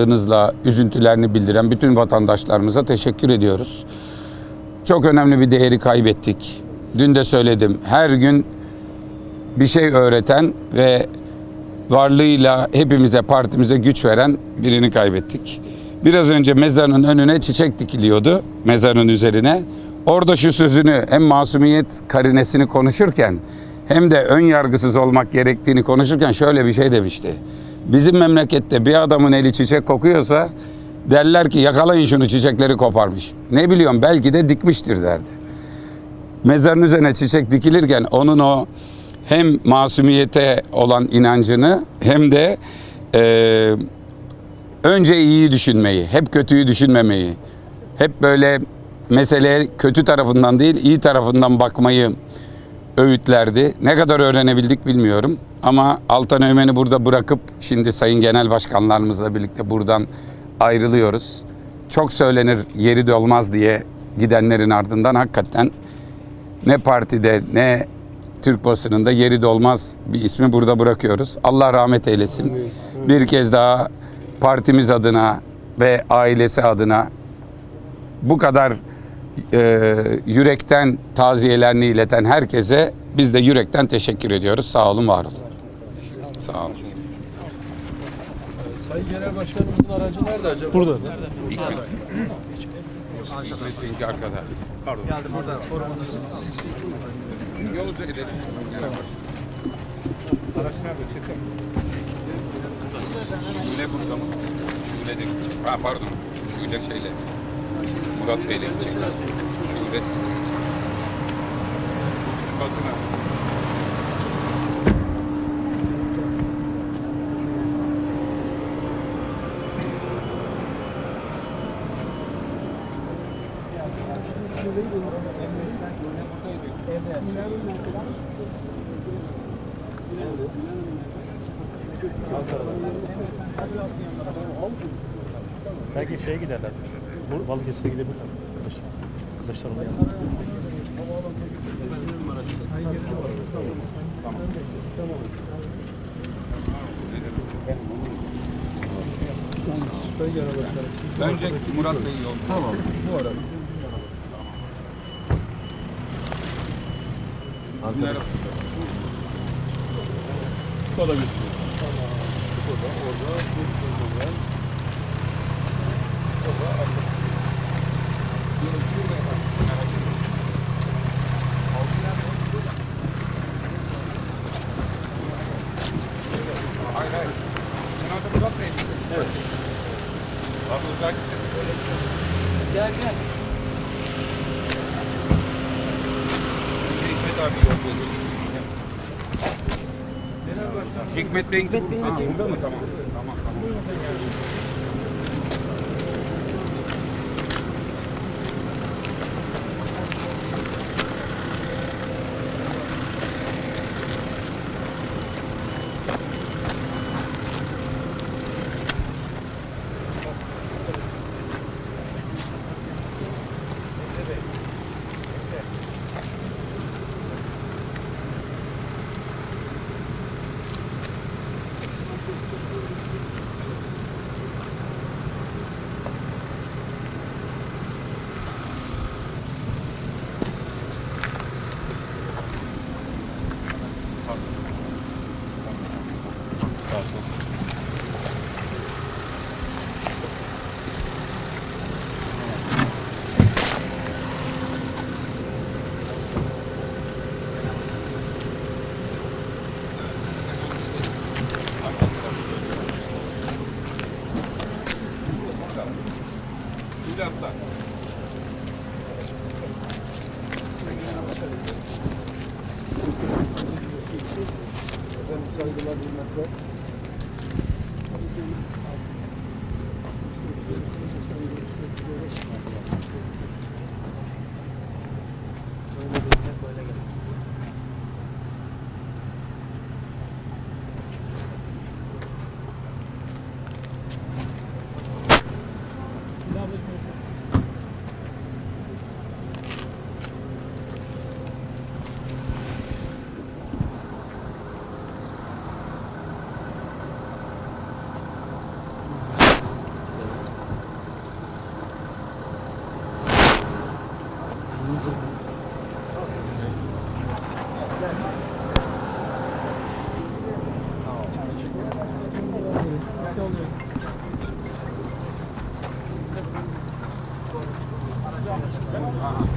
Hınızla üzüntülerini bildiren bütün vatandaşlarımıza teşekkür ediyoruz. Çok önemli bir değeri kaybettik. Dün de söyledim. Her gün bir şey öğreten ve varlığıyla hepimize, partimize güç veren birini kaybettik. Biraz önce mezarın önüne çiçek dikiliyordu, mezarın üzerine. Orada şu sözünü hem masumiyet karinesini konuşurken hem de ön yargısız olmak gerektiğini konuşurken şöyle bir şey demişti. Bizim memlekette bir adamın eli çiçek kokuyorsa derler ki yakalayın şunu çiçekleri koparmış. Ne biliyorum belki de dikmiştir derdi mezarın üzerine çiçek dikilirken onun o hem masumiyete olan inancını hem de eee, önce iyiyi düşünmeyi, hep kötüyü düşünmemeyi, hep böyle meseleye kötü tarafından değil iyi tarafından bakmayı öğütlerdi. Ne kadar öğrenebildik bilmiyorum ama Altan Öğmen'i burada bırakıp şimdi Sayın Genel Başkanlarımızla birlikte buradan ayrılıyoruz. Çok söylenir yeri de olmaz diye gidenlerin ardından hakikaten ne partide ne Türk basınında yeri dolmaz bir ismi burada bırakıyoruz. Allah rahmet eylesin. Bir kez daha partimiz adına ve ailesi adına bu kadar e, yürekten taziyelerini ileten herkese biz de yürekten teşekkür ediyoruz. Sağ olun, var olun. Sağ olun. Sayın Genel Başkanımızın aracı nerede acaba? Burada. arkada. Geldi burada. Yolcu gidelim. Şule burada mı? Şule de gidecek. Ha pardon. Şule şeyle. Murat Bey'le gidecek. Şule sizle gidecek. Bizim basına. Belki şeye giderler. Bu Balıkesir'e gidebilirler. Kılıçlar. Kılıçdaroğlu yanına. Sayın Genel Başkanım. Önce Murat Bey'i yol. Tamam. Bu arada. Bunlar Skoda götürüyor. Tamam. Skoda orada. Bir sorun var. Hayır hayır. Bey misin? Evet. Abi uzak. Gel gel. Hikmet abi yol veriyor. Genel Başkanım. Hikmet Bey. Hikmet Bey. Ha, burada mı? Tamam. Tamam. tamam. Şimdi atla. Efendim saygılar, hürmetler. oluyor. Aha.